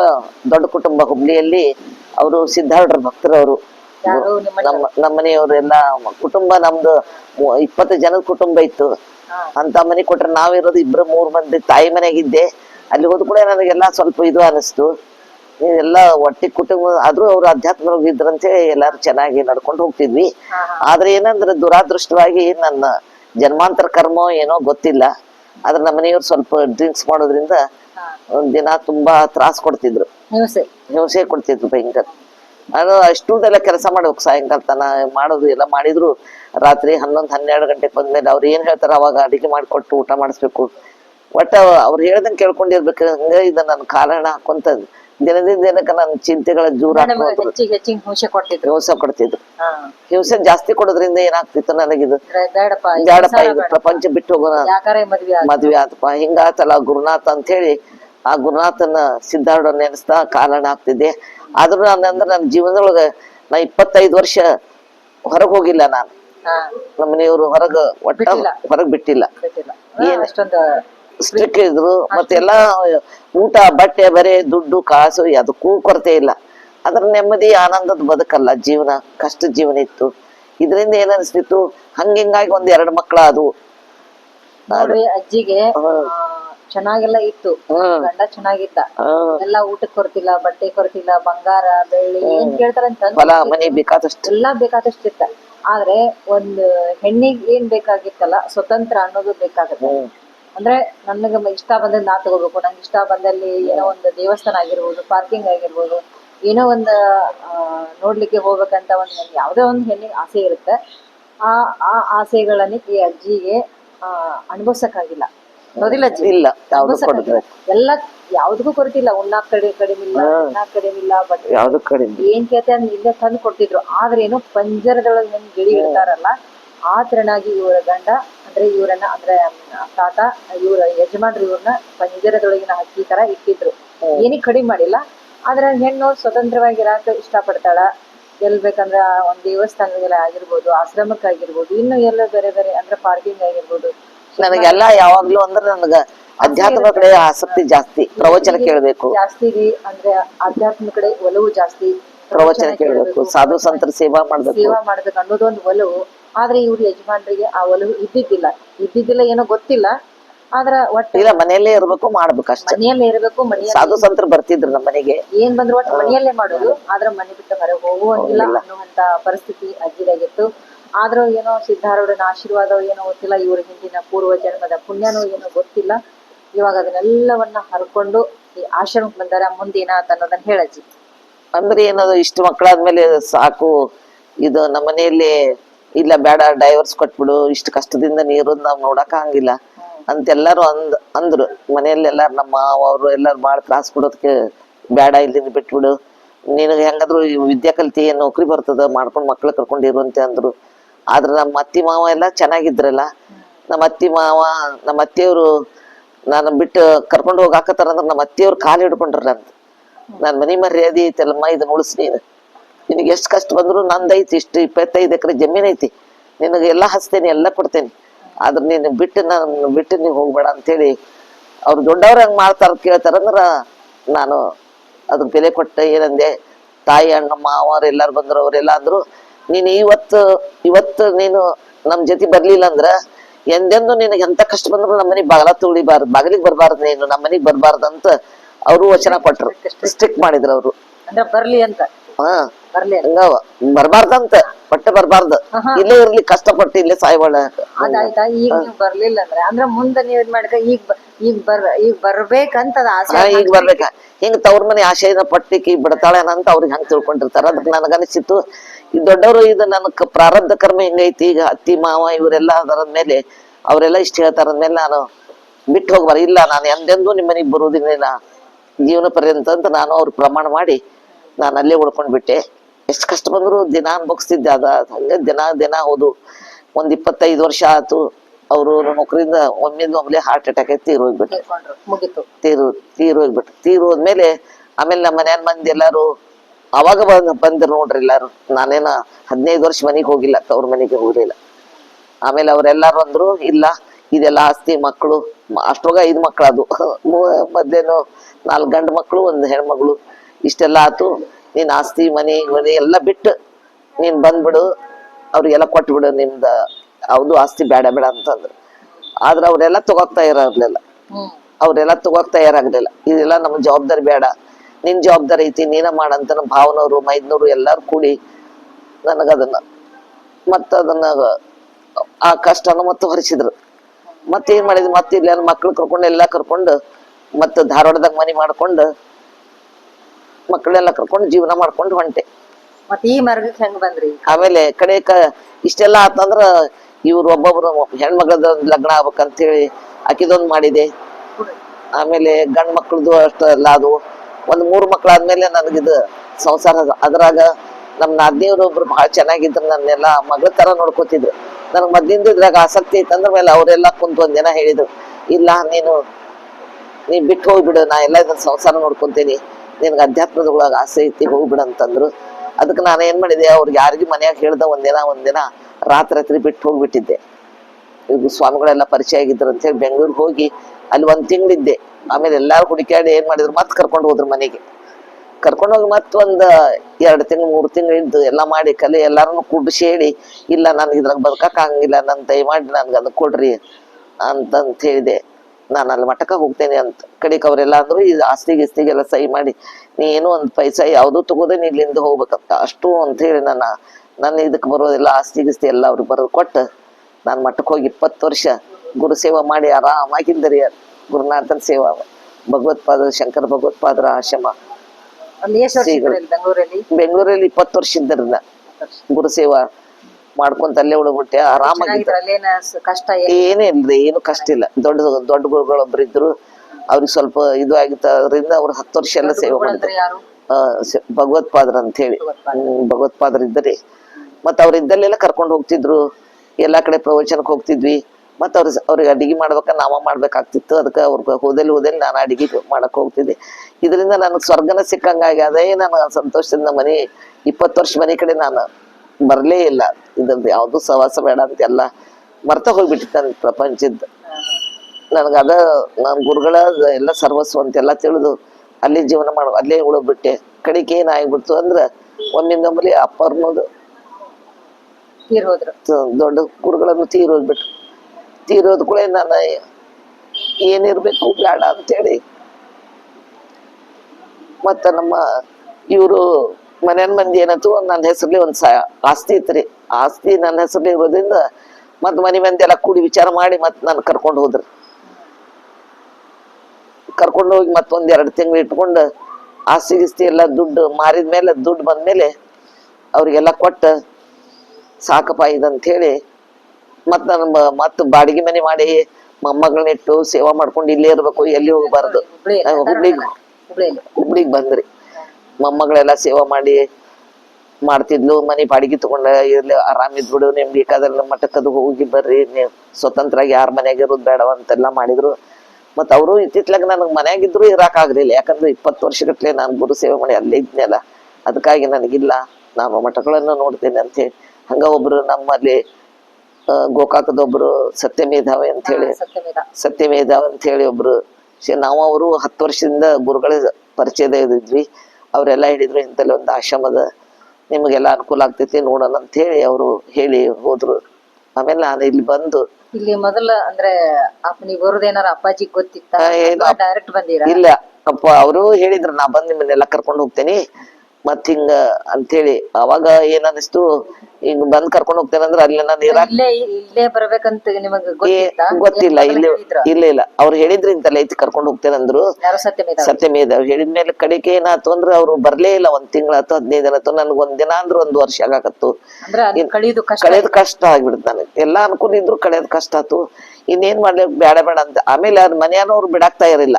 ದೊಡ್ಡ ಕುಟುಂಬ ಹುಬ್ಳಿಯಲ್ಲಿ ಅವರು ಸಿದ್ಧಾರೂಢರ ಭಕ್ತರವರು ನಿಮ್ಮ ನಮ್ಮ ನಮ್ಮ ಮನೆಯವರೆಲ್ಲ ಕುಟುಂಬ ನಮ್ದು ಇಪ್ಪತ್ತು ಜನದ ಕುಟುಂಬ ಇತ್ತು. ಅಂತ ಮನೆ ಕೊಟ್ರೆ ನಾವಿರೋದು ಇಬ್ರು ಮೂರ್ ಮಂದಿ ತಾಯಿ ಮನೆಗಿದ್ದೆ. ಅಲ್ಲಿ ಹೋದ ಕೂಡ ನನಗೆಲ್ಲ ಸ್ವಲ್ಪ ಇದು ಅನಿಸ್ತು. ಎಲ್ಲ ಒಟ್ಟಿ ಕುಟುಂಬ ಆದ್ರೂ ಅವ್ರು ಅಧ್ಯಾತ್ಮ ಇದ್ರಂತೆ ಎಲ್ಲಾರು ಚೆನ್ನಾಗಿ ನಡ್ಕೊಂಡು ಹೋಗ್ತಿದ್ವಿ. ಆದ್ರೆ ಏನಂದ್ರೆ ದುರಾದೃಷ್ಟವಾಗಿ ನನ್ನ ಜನ್ಮಾಂತರ ಕರ್ಮ ಏನೋ ಗೊತ್ತಿಲ್ಲ. ಆದ್ರೆ ನಮ್ಮ ಮನೆಯವ್ರು ಸ್ವಲ್ಪ ಡ್ರಿಂಕ್ಸ್ ಮಾಡೋದ್ರಿಂದ. ಒಂದ್ ದಿನ ತುಂಬಾ ತ್ರಾಸ್ ಕೊಡ್ತಿದ್ರು. ಹಿಂಸೆ ಕೊಡ್ತಿದ್ರು ಭಯಂಕರ. ನಾನು ಅಷ್ಟುದೆಲ್ಲ ಕೆಲಸ ಮಾಡ್ಬೇಕು ಸಾಯಂಕಾಲ ತನ ಮಾಡೋದು ಎಲ್ಲ ಮಾಡಿದ್ರು. ರಾತ್ರಿ ಹನ್ನೊಂದು ಹನ್ನೆರಡು ಗಂಟೆಗೆ ಬಂದ್ಮೇಲೆ ಅವ್ರು ಏನ್ ಹೇಳ್ತಾರ ಅವಾಗ ಅಡಿಗೆ ಮಾಡಿಕೊಟ್ಟು ಊಟ ಮಾಡಿಸ್ಬೇಕು. ಒಟ್ಟ ಅವ್ರು ಹೇಳ್ದಂಗೆ ಕೇಳ್ಕೊಂಡಿರ್ಬೇಕು ಹಂಗ ಇದ ನನ್ನ ಕಾರಣ ಹಾಕೊಂತ ದಿನದಿಂದ ದಿನಕ್ಕೆ ನನ್ನ ಚಿಂತೆಗಳ ಜೂರ ಹಿಂಸೆ ಕೊಡ್ತಿದ್ರು. ಹಿಂಸೆ ಜಾಸ್ತಿ ಕೊಡೋದ್ರಿಂದ ಏನಾಗ್ತಿತ್ತು ನನಗಿದು? ಇದು ಬೇಡ. ಪ್ರಪಂಚ ಬಿಟ್ಟು ಹೋಗೋಣ. ಮದ್ವೆ ಆತಪ್ಪ ಹಿಂಗಾತಲ್ಲ ಗುರುನಾಥ ಅಂತ ಹೇಳಿ ಆ ಗುರುನಾಥನ ಸಿದ್ಧಾರ್ಡ ನೆನೆಸ್ತಾ ಕಾರಣ ಆಗ್ತಿದೆ ಆದ್ರೂ ನಾನು ಅಂದ್ರೆ ನನ್ನ ಜೀವನದೊಳಗ ನಾ ಇಪ್ಪತ್ತೈದು ವರ್ಷ ಹೊರಗ್ ಹೋಗಿಲ್ಲ ನಾನು. ನಮ್ಮ ಮನೆಯವರು ಹೊರಗ ಒಟ್ಟ. ಹೊರಗ್ ಬಿಟ್ಟಿಲ್ಲ. ಸ್ಟ್ರಿಕ್ ಇದ್ರು. ಮತ್ತೆಲ್ಲ ಊಟ ಬಟ್ಟೆ ಬರೆ ದುಡ್ಡು ಕಾಸು ಅದಕ್ಕೂ ಕೊರತೆ ಇಲ್ಲ. ಅದ್ರ ನೆಮ್ಮದಿ ಆನಂದದ ಬದುಕಲ್ಲ ಜೀವನ ಕಷ್ಟ ಜೀವನ ಇತ್ತು. ಇದರಿಂದ ಏನನ್ಸ್ತಿತ್ತು ಹಂಗಿಂಗಾಗಿ ಒಂದ್ ಎರಡು ಮಕ್ಕಳ ಅದು ನೋಡ್ರಿ ಅಜ್ಜಿಗೆ ಚೆನ್ನಾಗೆಲ್ಲ ಇತ್ತು. ಗಂಡ ಚೆನ್ನಾಗಿದ್ದ. ಎಲ್ಲ ಊಟಕ್ಕೆ ಕೊರ್ತಿಲ್ಲ ಬಟ್ಟೆ ಕೊರ್ತಿಲ್ಲ ಬಂಗಾರ ಬೆಳ್ಳಿ ಏನ್ ಕೇಳ್ತಾರಂತ ಮನೆ ಬೇಕಾದಷ್ಟು. ಎಲ್ಲಾ ಬೇಕಾದಷ್ಟು ಇತ್ತ. ಆದ್ರೆ ಒಂದು ಹೆಣ್ಣಿಗೆ ಏನ್ ಬೇಕಾಗಿತ್ತಲ್ಲ ಸ್ವತಂತ್ರ ಅನ್ನೋದು ಬೇಕಾಗುತ್ತೆ. ಅಂದ್ರೆ ನನಗೆ ಇಷ್ಟ ಬಂದದ್ ನಾ ತಗೋಬೇಕು. ನಂಗೆ ಇಷ್ಟ ಬಂದಲ್ಲಿ ಏನೋ ಒಂದು ದೇವಸ್ಥಾನ ಆಗಿರ್ಬೋದು ಪಾರ್ಕಿಂಗ್ ಆಗಿರ್ಬೋದು ಏನೋ ಒಂದು ಆ, ನೋಡ್ಲಿಕ್ಕೆ ಹೋಗ್ಬೇಕಂತ ಒಂದು ಯಾವುದೇ ಒಂದು ಹೆಣ್ಣಿಗೆ ಆಸೆ ಇರುತ್ತೆ. ಆ ಆ ಆಸೆಗಳನ್ನ ಈ ಅಜ್ಜಿಗೆ ಆ ಅನುಭವಿಸಕ್ಕಾಗಿಲ್ಲ. ಹೌದಿಲ್ಲ ಅಜ್ಜಿ. ಇಲ್ಲ ಯಾವ್ದು ಎಲ್ಲ ಯಾವ್ದಕ್ಕೂ ಕೊರತಿಲ್ಲ ಉಣ್ಣಾಕ್ ಕಡೆ ಕಡಿಮೆ ಇಲ್ಲ ತಿನ್ನಾಕ್ ಕಡಿಮೆ ಇಲ್ಲ ಬಟ್ ಯಾವ್ದು ಕಡಿಮೆ ಏನ್ ಕೇಳ್ತೆ ಅದ್ ಇಲ್ಲೇ ತಂದು ಕೊಡ್ತಿದ್ರು ಆದ್ರೆ ಏನು ಪಂಜರದೊಳಗೆ ಹೆಂಗ್ ಗಿಳಿ ಇಡ್ತಾರಲ್ಲ ಆ ತರನಾಗಿ ಇವರ ಗಂಡ ಅಂದ್ರೆ ಇವರನ್ನ ಅಂದ್ರೆ ತಾತ ಇವ್ರ ಯಜಮಾನ್ರು ಇವ್ರನ್ನ ಪಂಜರದೊಳಗಿನ ಹಕ್ಕಿ ತರ ಇಟ್ಟಿದ್ರು. ಏನಿಗ್ ಕಡಿಮೆ ಮಾಡಿಲ್ಲ. ಆದ್ರೆ ಹೆಣ್ಣು ಸ್ವತಂತ್ರವಾಗಿ ಇರಾಕ ಇಷ್ಟಪಡ್ತಾಳ ಗೆಲ್ಬೇಕಂದ್ರ ಒಂದ್ ದೇವಸ್ಥಾನದಲ್ಲಿ ಆಗಿರ್ಬೋದು ಆಶ್ರಮಕ್ಕಾಗಿರ್ಬೋದು ಇನ್ನು ಎಲ್ಲ ಬೇರೆ ಬೇರೆ ಅಂದ್ರೆ ಪಾರ್ಕಿಂಗ್ ಆಗಿರ್ಬೋದು. ನನಗೆಲ್ಲ ಯಾವಾಗ್ಲೂ ಅಂದ್ರೆ ನನಗ ಅಧ್ಯಾತ್ಮ ಕಡೆ ಆಸಕ್ತಿ ಜಾಸ್ತಿ ಪ್ರವಚನ ಕೇಳಬೇಕು. ಜಾಸ್ತಿ ಅಂದ್ರೆ ಅಧ್ಯಾತ್ಮ ಕಡೆ ಒಲವು ಜಾಸ್ತಿ ಪ್ರವಚನ ಕೇಳಬೇಕು. ಸಾಧು ಸಂತರ ಸೇವಾ ಮಾಡಬೇಕು. ಸೇವಾ ಮಾಡ್ಬೇಕು ಅನ್ನೋದೊಂದು ಒಲವು. ಆದ್ರೆ ಇವ್ರ ಯಜಮಾನರಿಗೆ ಆ ಒಲವು ಇದ್ದಿದ್ದಿಲ್ಲ. ಇದ್ದಿದ್ದಿಲ್ಲ ಏನೋ ಗೊತ್ತಿಲ್ಲ. ಆದ್ರ ಒಟ್ಟ ಇಲ್ಲ ಮನೆಯಲ್ಲೇ ಇರ್ಬೇಕು ಮಾಡ್ಬೇಕು ಅಷ್ಟೇ. ಮನೆಯಲ್ಲೇ ಇರಬೇಕು ಮನೆಯಲ್ಲಿ ಸಾಧು ಸಂತರು ಬರ್ತಿದ್ರು ನಮ್ಮ ಮನೆಗೆ. ಏನ್ ಬಂದ್ರು ಒಟ್ಟು ಮನೆಯಲ್ಲೇ ಮಾಡೋದು. ಆದ್ರ ಮನೆ ಬಿಟ್ಟು ಹೊರಗೆ ಹೋಗುವಂಗಿಲ್ಲ ಅನ್ನುವಂತ ಪರಿಸ್ಥಿತಿ ಅಜ್ಜಿದಾಗಿತ್ತು. ಆದ್ರೂ ಏನೋ ಸಿದ್ಧಾರೂಢನ ಆಶೀರ್ವಾದ ಏನೋ ಗೊತ್ತಿಲ್ಲ ಇವ್ರ ಹಿಂದಿನ ಪೂರ್ವ ಜನ್ಮದ ಪುಣ್ಯನೋ ಏನೋ ಗೊತ್ತಿಲ್ಲ. ಇವಾಗ ಅದನ್ನೆಲ್ಲವನ್ನ ಹರ್ಕೊಂಡು ಈ ಆಶ್ರಮಕ್ಕೆ ಬಂದಾರ ಮುಂದೆ ಅಂತ ಅನ್ನೋದನ್ನ ಹೇಳಜ್ಜಿ. ಅಂದ್ರೆ ಏನದು ಇಷ್ಟು ಮಕ್ಕಳಾದ್ಮೇಲೆ ಸಾಕು ಇದು ನಮ್ಮ ಮನೆಯಲ್ಲಿ ಇಲ್ಲ ಬೇಡ ಡೈವರ್ಸ್ ಕೊಟ್ಬಿಡು ಇಷ್ಟು ಕಷ್ಟದಿಂದ ನೀರು ನಾವ್ ನೋಡಕ್ ಆಗಂಗಿಲ್ಲ ಅಂತೆಲ್ಲಾರು ಅಂದ್ ಅಂದ್ರು ಮನೆಯಲ್ಲಿ ಎಲ್ಲಾರು ನಮ್ಮ ಅವರು ಎಲ್ಲಾರು ಭಾಳ ತ್ರಾಸ್ ಕೊಡೋದಕ್ಕೆ ಬೇಡ ಇಲ್ಲಿಂದ ಬಿಟ್ಬಿಡು. ನಿನಗೆ ಹೆಂಗಾದ್ರು ವಿದ್ಯಾ ಕಲ್ತಿ ನೌಕರಿ ಬರ್ತದ ಮಾಡ್ಕೊಂಡ್ ಮಕ್ಳು ಕರ್ಕೊಂಡಿರು ಇರುವಂತೆ ಅಂದ್ರು. ಆದ್ರ ನಮ್ಮ ಅತ್ತಿ ಮಾವ ಎಲ್ಲ ಚೆನ್ನಾಗಿದ್ರಲ್ಲ. ನಮ್ಮ ಅತ್ತಿ ಮಾವ, ನಮ್ಮ ಅತ್ತೆಯವರು ನಾನು ಬಿಟ್ಟು ಕರ್ಕೊಂಡು ಹೋಗಾಕತ್ತಾರ ಅಂದ್ರೆ ನಮ್ಮ ಅತ್ತೆಯವ್ರು ಕಾಲು ಹಿಡ್ಕೊಂಡ್ರ ಅಂತ. ನಾನು ಮನಿ ಮರ್ಯಾದೆ ಐತಲ್ಲಮ್ಮ ಇದನ್ನ ಉಳಿಸ್ ನೀನು. ನಿನಗೆ ಎಷ್ಟು ಕಷ್ಟ ಬಂದ್ರು ನಂದೈತಿ, ಇಷ್ಟು ಇಪ್ಪತ್ತೈದು ಎಕರೆ ಜಮೀನ್ ಐತಿ. ನಿನಗೆ ಎಲ್ಲ ಹಚ್ತೇನೆ, ಎಲ್ಲ ಕೊಡ್ತೇನೆ. ಆದ್ರೆ ನೀನು ಬಿಟ್ಟು ನಾನು, ಬಿಟ್ಟು ನೀವು ಹೋಗ್ಬೇಡ ಅಂತೇಳಿ ಅವ್ರು ದೊಡ್ಡವ್ರು ಹಂಗ್ ಮಾಡ್ತಾರ ಕೇಳ್ತಾರಂದ್ರ ನಾನು ಅದಕ್ಕೆ ಬೆಲೆ ಕೊಟ್ಟ ಏನಂದೆ, ತಾಯಿ, ಅಣ್ಣ ಮಾವರು ಎಲ್ಲರೂ ಬಂದ್ರು, ಅವರೆಲ್ಲ ಅಂದ್ರು ನೀನು ಇವತ್ತು ಇವತ್ತು ನೀನು ನಮ್ ಜೊತೆ ಬರ್ಲಿಲ್ಲ ಅಂದ್ರ ಎಂದೆಂದು ನಿನಗೆ ಎಂತ ಕಷ್ಟ ಬಂದ್ರು ನಮ್ಮ ಮನೆಗೆ ಬಾಗಲ ತುಳಿಬಾರ್ದು ಬಾಗಿಲಿಗೆ ಬರ್ಬಾರ್ದು ನೀನು ನಮ್ಮ ಮನೆಗೆ ಬರ್ಬಾರ್ದು ಅಂತ ಅವರು ವಚನ ಕೊಟ್ರು. ಸ್ಟಿಕ್ ಮಾಡಿದ್ರು ಅವರು. ಬರ್ಲಿ ಅಂತ. ಹಾ. ಹಂಗವ ಬರ್ಬಾರ್ದಂತ. ಪಟ್ಟ ಬರ್ಬಾರ್ದು. ಇಲ್ಲೇ ಇರ್ಲಿ ಕಷ್ಟಪಟ್ಟು ಇಲ್ಲೇ ಸಾಯ್ಬಾಳ. ಅದಾಯ್ತಾ? ಈಗ ನೀವು ಬರ್ಲಿಲ್ಲ ಅಂದ್ರೆ ಅಂದ್ರೆ ಮುಂದೆ ನೀವ್ ಮಾಡ್ಕ ಈಗ ಈಗ ಬರ್ ಈಗ ಬರ್ಬೇಕಂತ ಅದ ಆಸೆ ಈಗ ಬರ್ಬೇಕ. ಹಿಂಗ ತವ್ರ ಮನೆ ಆಶಯನ ಪಟ್ಟಿಕಿ ಬಿಡ್ತಾಳೆ ಅಂತ ಅವ್ರಿಗೆ ಹಂಗ ತಿಳ್ಕೊಂಡಿರ್ತಾರ. ಅದಕ್ಕೆ ನನಗ ಅನಿಸಿತ್ತು ಈ ದೊಡ್ಡವರು ಇದು ನನಗೆ ಪ್ರಾರಬ್ಧ ಕರ್ಮ ಹಿಂಗೈತಿ? ಈಗ ಅತ್ತಿ ಮಾವ ಇವರೆಲ್ಲ ಅದರ ಮೇಲೆ ಅವರೆಲ್ಲ ಇಷ್ಟ ಹೇಳ್ತಾರ ಅಂದ್ಮೇಲೆ ನಾನು ಬಿಟ್ಟು ಹೋಗ್ಬಾರ ಇಲ್ಲ ನಾನು ಎಂದೆಂದೂ ನಿಮ್ಮ ಮನೆಗೆ ಬರುವುದಿಲ್ಲ ಜೀವನ ಪರ್ಯಂತ ಅಂತ ನಾನು ಅವ್ರ ಪ್ರಮಾಣ ಮಾಡಿ ನಾನು ಅಲ್ಲೇ ಉಳ್ಕೊಂಡ್ ಬಿಟ್ಟೆ ಎಷ್ಟು ಕಷ್ಟ ಬಂದ್ರು ದಿನ ಅನ್ಭೋಗಿಸ್ತಿದ್ದೆ ಅದ ಹಂಗೆ ದಿನ ದಿನ ಹೋದು. ಒಂದ್ ಇಪ್ಪತ್ತೈದು ವರ್ಷ ಆತು. ಅವರು ನೌಕರಿಯಿಂದ ಒಮ್ಮಿಂದ ಒಮ್ಮೆ ಹಾರ್ಟ್ ಅಟ್ಯಾಕ್ ಆಗಿ ತೀರ್ ಹೋಗ್ಬಿಟ್ಟು ತೀರು ತೀರ್ ಹೋದ್ಮೇಲೆ ಆಮೇಲೆ ನಮ್ಮ ಮನೆಯ ಮಂದಿ ಎಲ್ಲಾರು ಅವಾಗ ಬಂದ್ ಬಂದ್ರು ನೋಡ್ರಿ ಎಲ್ಲಾರು. ನಾನೇನ ಹದಿನೈದು ವರ್ಷ ಮನೆಗೆ ಹೋಗಿಲ್ಲ ತವ್ರ ಮನೆಗೆ ಹೋಗ್ಲಿಲ್ಲ. ಆಮೇಲೆ ಅವ್ರೆಲ್ಲಾರು ಅಂದ್ರು ಇಲ್ಲ ಇದೆಲ್ಲ ಆಸ್ತಿ ಮಕ್ಕಳು ಅಷ್ಟೊಗ ಐದು ಮಕ್ಳು ಅದು. ಮೊದ್ಲೇನು ನಾಲ್ಕು ಗಂಡು ಮಕ್ಕಳು ಒಂದು ಹೆಣ್ಮಗಳು ಇಷ್ಟೆಲ್ಲ ಆತು. ನೀನ್ ಆಸ್ತಿ ಮನೆ ಮನೆ ಎಲ್ಲ ಬಿಟ್ಟು ನೀನ್ ಬಂದ್ಬಿಡು. ಅವ್ರಿಗೆಲ್ಲ ಕೊಟ್ಬಿಡು ನಿಮ್ದ ಅವ್ದು ಆಸ್ತಿ ಬೇಡ ಬೇಡ ಅಂತಂದ್ರು. ಆದ್ರೆ ಅವರೆಲ್ಲ ತಗೋಕ್ ತಯಾರಾಗ್ಲಿಲ್ಲ ಅವ್ರೆಲ್ಲ ತಗೋಕ್ ತಯಾರಾಗ್ಲಿಲ್ಲ ಇದೆಲ್ಲ ನಮ್ಮ ಜವಾಬ್ದಾರಿ ಬೇಡ. ನಿನ್ ಜವಾಬ್ದಾರಿ ಐತಿ ನೀನ ಮಾಡಂತ ನಮ್ಮ ಭಾವನವರು ಮೈದ್ನವರು ಎಲ್ಲಾರು ಕೂಡಿ ನನಗ ಅದನ್ನ ಮತ್ತ ಅದನ್ನ ಆ ಕಷ್ಟನ ಮತ್ತೆ ಹೊರಿಸಿದ್ರು ಮತ್ತೆ ಏನ್ ಮಾಡಿದ? ಮತ್ತೆ ಇಲ್ಲಿ ಮಕ್ಳು ಕರ್ಕೊಂಡು ಎಲ್ಲಾ ಕರ್ಕೊಂಡು ಮತ್ತೆ ಧಾರವಾಡದಾಗ ಮನಿ ಮಾಡ್ಕೊಂಡು ಮಕ್ಕಳೆಲ್ಲ ಕರ್ಕೊಂಡು ಜೀವನ ಮಾಡ್ಕೊಂಡು ಹೊಂಟೆ. ಮತ್ತೆ ಈ ಮಾರ್ಗಕ್ಕೆ ಹೆಂಗ್ ಬಂದ್ರಿ? ಆಮೇಲೆ ಕಡೆಕ ಇಷ್ಟೆಲ್ಲ ಆತಂದ್ರ ಇವ್ರು ಒಬ್ಬೊಬ್ರು ಹೆಣ್ಮಗಳದ ಲಗ್ನ ಆಗ್ಬೇಕಂತ ಹೇಳಿ ಆಕಿದೊಂದ್ ಮಾಡಿದೆ. ಆಮೇಲೆ ಗಂಡ್ ಮಕ್ಳದು ಅಷ್ಟೆಲ್ಲ ಅದು ಒಂದ್ ಮೂರ್ ಮಕ್ಳಾದ್ಮೇಲೆ ನನಗಿದು ಸಂಸಾರ ಅದ. ಅದ್ರಾಗ ನಮ್ ನಾದ್ನಿಯವ್ರು ಒಬ್ರು ಬಹಳ ಚೆನ್ನಾಗಿದ್ರು. ನನ್ನೆಲ್ಲ ಮಗಳ ತರ ನೋಡ್ಕೋತಿದ್ರು. ನನಗ್ ಮೊದ್ಲಿಂದ ಇದ್ರಾಗ ಆಸಕ್ತಿ ಐತಂದ್ರ ಮೇಲೆ ಅವರೆಲ್ಲ ಕುಂತ ಒಂದ್ ಜನ ಹೇಳಿದ್ರು ಇಲ್ಲ ನೀನು ನೀ ಬಿಟ್ಟು ಹೋಗ್ಬಿಡು. ನಾ ಎಲ್ಲ ಇದನ್ನ ಸಂಸಾರ ನೋಡ್ಕೊಂತೀನಿ. ನಿನ್ಗೆ ಅಧ್ಯಾತ್ಮದೊಳಗ ಆಸೆ ಐತಿ ಹೋಗ್ಬಿಡು ಅಂತಂದ್ರು. ಅದಕ್ಕೆ ನಾನು ಏನ್ ಮಾಡಿದೆ, ಅವ್ರಿಗೆ ಯಾರಿಗೂ ಮನ್ಯಾಗ ಹೇಳ್ದ, ಒಂದಿನ ಒಂದಿನ ರಾತ್ರಿ ಬಿಟ್ಟು ಹೋಗ್ಬಿಟ್ಟಿದ್ದೆ. ಇವ್ರಿಗೆ ಸ್ವಾಮಿಗಳೆಲ್ಲ ಪರಿಚಯ ಆಗಿದ್ರು ಅಂತ ಹೇಳಿ ಬೆಂಗಳೂರಿಗೆ ಹೋಗಿ ಅಲ್ಲಿ ಒಂದ್ ತಿಂಗಳಿದ್ದೆ. ಆಮೇಲೆ ಎಲ್ಲಾರು ಹುಡುಕಾಡಿ ಏನ್ ಮಾಡಿದ್ರು, ಮತ್ತೆ ಕರ್ಕೊಂಡು ಹೋದ್ರು ಮನೆಗೆ. ಕರ್ಕೊಂಡು ಹೋಗಿ ಮತ್ ಒಂದ್ ಎರಡ್ ತಿಂಗಳು, ಮೂರು ತಿಂಗಳು ಇದ್ದು ಎಲ್ಲ ಮಾಡಿ, ಕಲೆ ಎಲ್ಲಾರನ್ನು ಕುಡ್ಸಿ ಹೇಳಿ ಇಲ್ಲ ನನಗೆ ಇದ್ರಾಗ ಬದುಕಕ್ಕಾಗಂಗಿಲ್ಲ ನನ್ ದಯಮಾಡಿ ನನ್ಗೆ ಅದು ಕೊಡ್ರಿ ಅಂತಂತ ಹೇಳಿದೆ. ನಾನು ಅಲ್ಲಿ ಮಠಕ್ಕ ಹೋಗ್ತೇನೆ ಅಂತ. ಕಡೆಗೆ ಅವರೆಲ್ಲ ಅಂದ್ರು ಈ ಆಸ್ತಿ ಗಿಸ್ತಿಗೆಲ್ಲ ಸಹಿ ಮಾಡಿ ನೀ ಏನು ಒಂದ್ ಪೈಸಾ ಯಾವ್ದು ತಗೋದೆ ನೀ ಇಲ್ಲಿಂದ ಹೋಗ್ಬೇಕಂತ. ಅಷ್ಟು ಅಂತ ಹೇಳಿ ನನ್ನ ನನ್ನ ಇದಕ್ಕೆ ಬರೋದಿಲ್ಲ ಆಸ್ತಿ ಗಿಸ್ತಿ ಎಲ್ಲ ಅವ್ರಿಗೆ ಬರೋದು ಕೊಟ್ಟು ನಾನು ಮಠಕ್ಕೆ ಹೋಗಿ ಇಪ್ಪತ್ತು ವರ್ಷ ಗುರು ಸೇವಾ ಮಾಡಿ ಆರಾಮಾಗಿದ್ದರಿ ಗುರುನಾಥನ್ ಸೇವಾ ಭಗವತ್ಪಾದ ಶಂಕರ ಭಗವತ್ಪಾದರ ಆಶ್ರಮ. ಬೆಂಗಳೂರಲ್ಲಿ? ಇಪ್ಪತ್ತು ವರ್ಷ ಇದ್ದರಿಂದ ಗುರು ಸೇವಾ. ಮಾಡ್ಕೊಂತ ಅಲ್ಲೇ ಉಳ್ಬಿಟ್ಟೆ ಆರಾಮಾಗಿ ಕಷ್ಟ ಏನ್? ಏನೇ ಇಲ್ರಿ ಏನು ಕಷ್ಟ ಇಲ್ಲ. ದೊಡ್ಡ ದೊಡ್ಡ ಗುರುಗಳೊಬ್ರು ಇದ್ರು ಅವ್ರಿಗೆ ಸ್ವಲ್ಪ ಇದು ಆಗಿತ್ತು. ಅದರಿಂದ ಅವ್ರು ಹತ್ತು ವರ್ಷ ಎಲ್ಲ ಸೇವೆ ಮಾಡಿದ್ರು. ಭಗವತ್ ಭಗವತ್ಪಾದ್ರ ಅಂತ ಹೇಳಿ ಭಗವತ್ ಭಗವತ್ಪಾದ್ರ ಇದ್ದರೆ. ಮತ್ತ ಅವ್ರ ಇದ್ದಲ್ಲೆಲ್ಲ ಕರ್ಕೊಂಡು ಹೋಗ್ತಿದ್ರು. ಎಲ್ಲಾ ಕಡೆ ಪ್ರವಚನಕ್ಕೆ ಹೋಗ್ತಿದ್ವಿ. ಮತ್ತ ಅವ್ರ ಅವ್ರಿಗೆ ಅಡಿಗೆ ಮಾಡ್ಬೇಕ ನಾವ ಮಾಡ್ಬೇಕಾಗ್ತಿತ್ತು. ಅದಕ್ಕೆ ಅವ್ರ ಹೋದಲ್ಲಿ ಹೋದಲ್ಲಿ ನಾನು ಅಡಿಗೆ ಮಾಡಕ್ ಹೋಗ್ತಿದ್ದೆ. ಇದರಿಂದ ನನಗೆ ಸ್ವರ್ಗನ ಸಿಕ್ಕಂಗಾಗಿ ಅದೇ ನನಗೆ ಸಂತೋಷದಿಂದ ಮನೆ ಇಪ್ಪತ್ತು ವರ್ಷ ಮನೆ ಕಡೆ ನಾನು ಬರ್ಲೇ ಇಲ್ಲ. ಇದ್ರದ್ದು ಯಾವ್ದು ಸವಾಸ ಬೇಡ ಅಂತ ಎಲ್ಲ ಮರ್ತ ಹೋಗ್ಬಿಟ್ಟಿತ್ತು ನನ್ನ ಪ್ರಪಂಚದ. ನನಗದ ಅದ ನನ್ನ ಗುರುಗಳ ಎಲ್ಲ ಸರ್ವಸ್ವ ಅಂತೆಲ್ಲ ತಿಳಿದು ಅಲ್ಲಿ ಜೀವನ ಮಾಡ ಅಲ್ಲೇ ಉಳಿದ್ಬಿಟ್ಟೆ ಕಡೆಗೆ ಏನಾಗ್ಬಿಡ್ತು ಅಂದ್ರೆ ಒಮ್ಮಿಂದೊಮ್ಮಲಿ ಅಪ್ಪ ಅನ್ನೋದು ದೊಡ್ಡ ಗುರುಗಳನ್ನು ತೀರೋದ್ಬಿಟ್ಟು ತೀರೋದ್ ಕೂಡ ನಾನು ಏನಿರ್ಬೇಕು ಬೇಡ ಅಂತೇಳಿ ಮತ್ತ ನಮ್ಮ ಇವರು ಮನೆಯ ಮಂದಿ ಏನಾಯ್ತು ನನ್ನ ಹೆಸರಲ್ಲಿ ಒಂದ್ ಸ ಆಸ್ತಿ ಇತ್ರಿ ಆಸ್ತಿ ನನ್ನ ಹೆಸರಲ್ಲಿ ಇರೋದ್ರಿಂದ ಮತ್ ಮನೆ ಮಂದಿ ಎಲ್ಲ ಕೂಡಿ ವಿಚಾರ ಮಾಡಿ ಮತ್ತೆ ನಾನು ಕರ್ಕೊಂಡು ಹೋದ್ರು. ಕರ್ಕೊಂಡು ಹೋಗಿ ಮತ್ತೊಂದು ಎರಡು ತಿಂಗಳು ಇಟ್ಕೊಂಡು ಆಸ್ತಿ ಗಿಸ್ತಿ ಎಲ್ಲ ದುಡ್ಡು ಮಾರಿದ ಮೇಲೆ ದುಡ್ಡು ಬಂದ್ಮೇಲೆ ಅವ್ರಿಗೆಲ್ಲ ಕೊಟ್ಟು ಸಾಕಪ್ಪ ಇದಂತ ಹೇಳಿ ಮತ್ ನಾನು ಮತ್ ಬಾಡಿಗೆ ಮನೆ ಮಾಡಿ ಮೊಮ್ಮಗಳನ್ನ ಇಟ್ಟು ಸೇವಾ ಮಾಡ್ಕೊಂಡು ಇಲ್ಲೇ ಇರಬೇಕು ಎಲ್ಲಿ ಹೋಗಬಾರ್ದು. ಹುಬ್ಳಿಗೆ. ಹುಬ್ಳಿಗ್ ಬಂದ್ರಿ. ಮೊಮ್ಮಗಳೆಲ್ಲ ಸೇವಾ ಮಾಡಿ ಮಾಡ್ತಿದ್ಲು ಮನೆ ಬಾಡಿಗೆ ತಗೊಂಡ ಇರ್ಲಿ ಆರಾಮಿದ್ ಬಿಡು ನಿಮ್ಗೆ ಬೇಕಾದ್ರೆಲ್ಲ ಮಠಕ್ಕದು ಹೋಗಿ ಬರ್ರಿ ನೀವು ಸ್ವತಂತ್ರ ಯಾರ ಮನ್ಯಾಗ ಇರೋದು ಬೇಡವ ಅಂತೆಲ್ಲ ಮಾಡಿದ್ರು. ಮತ್ ಅವರು ಇತ್ತಿತ್ಲಾಗ ನನಗೆ ಮನೆಯಾಗಿದ್ರು ಇರಾಕ್ ಆಗ್ಲಿಲ್ಲ ಯಾಕಂದ್ರೆ ಇಪ್ಪತ್ತು ವರ್ಷಗಟ್ಲೆ ನಾನು ಗುರು ಸೇವೆ ಮಾಡಿ ಅಲ್ಲೇ ಇದ್ನಲ್ಲ ಅದಕ್ಕಾಗಿ ನನಗಿಲ್ಲ ನಾನು ಮಠಗಳನ್ನ ನೋಡ್ತೇನೆ ಅಂತ ಹೇಳಿ. ಹಂಗ ಒಬ್ರು ನಮ್ಮಲ್ಲಿ ಗೋಕಾಕದ ಒಬ್ರು ಸತ್ಯಮೇಧಾವೆ ಅಂತ ಹೇಳಿ ಸತ್ಯಮೇಧ. ಸತ್ಯಮೇಧಾವ್ ಅಂತ ಹೇಳಿ ಒಬ್ರು ಶೇ- ನಾವು ಅವರು ಹತ್ತು ವರ್ಷದಿಂದ ಗುರುಗಳ ಪರಿಚಯದ ಇದ್ವಿ ಅವರೆಲ್ಲ ಹೇಳಿದ್ರು ಇಂಥಲ್ಲಿ ಒಂದು ಆಶ್ರಮದ ನಿಮಗೆಲ್ಲ ಅನುಕೂಲ ಆಗ್ತೈತಿ ನೋಡೋಣ ಅಂತ ಹೇಳಿ ಅವರು ಹೇಳಿ ಹೋದ್ರು. ಆಮೇಲೆ ನಾನು ಇಲ್ಲಿ ಬಂದು ಇಲ್ಲಿ ಮೊದಲ ಅಂದ್ರೆ ನೀವ್ ಬರೋದೇನಾರ ಅಪ್ಪಾಜಿ ಗೊತ್ತಿತ್ತ? ಡೈರೆಕ್ಟ್ ಬಂದಿರ? ಇಲ್ಲ ಅಪ್ಪ ಅವರು ಹೇಳಿದ್ರು ನಾ ಬಂದ್ ನಿಮ್ಮನ್ನೆಲ್ಲ ಕರ್ಕೊಂಡು ಹೋಗ್ತೇನೆ ಮತ್ ಹಿಂಗ ಅಂತೇಳಿ. ಅವಾಗ ಏನ್ ಅನಿಸ್ತು ಹಿಂಗ್ ಬಂದ್ ಕರ್ಕೊಂಡ್ ಹೋಗ್ತೇನೆ ಅಂದ್ರೆ ಅಲ್ಲಿ ಇಲ್ಲೇ ಇಲ್ಲೇ ಬರ್ಬೇಕಂತ ನಿಮಗೆ ಗೊತ್ತಿಲ್ಲ ಇಲ್ಲಿ ಇಲ್ಲ ಇಲ್ಲ. ಅವ್ರು ಹೇಳಿದ್ರು ಇಂತಲ್ಲ ಐತಿ ಕರ್ಕೊಂಡ್ ಹೋಗ್ತೇನೆ ಅಂದ್ರು. ಸತ್ಯಮೇದ ಅವ್ರು? ಹೇಳಿದ್ಮೇಲೆ ಕಡೆಗೆ ಏನಾಯ್ತು ಅಂದ್ರೆ ಅವ್ರು ಬರ್ಲೇ ಇಲ್ಲ ಒಂದ್ ತಿಂಗಳಾತು ಹದಿನೈದು ದಿನ ಆತು ನನ್ಗೆ ಒಂದ್ ದಿನ ಅಂದ್ರೆ ಒಂದ್ ವರ್ಷ ಆಗಾಕತ್ತು. ಅಲ್ಲಿ ಕಷ್ಟ. ಕಳೆದ್ ಕಷ್ಟ ಆಗ್ಬಿಡ್ತು ನನಗೆ. ಎಲ್ಲಾ ಅನುಕೂಲ ಇದ್ರು ಕಳೆದ್ ಕಷ್ಟ ಆತು ಇನ್ನೇನ್ ಮಾಡ್ಲಿ ಬೇಡ ಬೇಡ ಅಂತ. ಆಮೇಲೆ ಅದ್ ಮನೆಯವ್ರು ಬಿಡಾಕ್ತಾ ಇರಲಿಲ್ಲ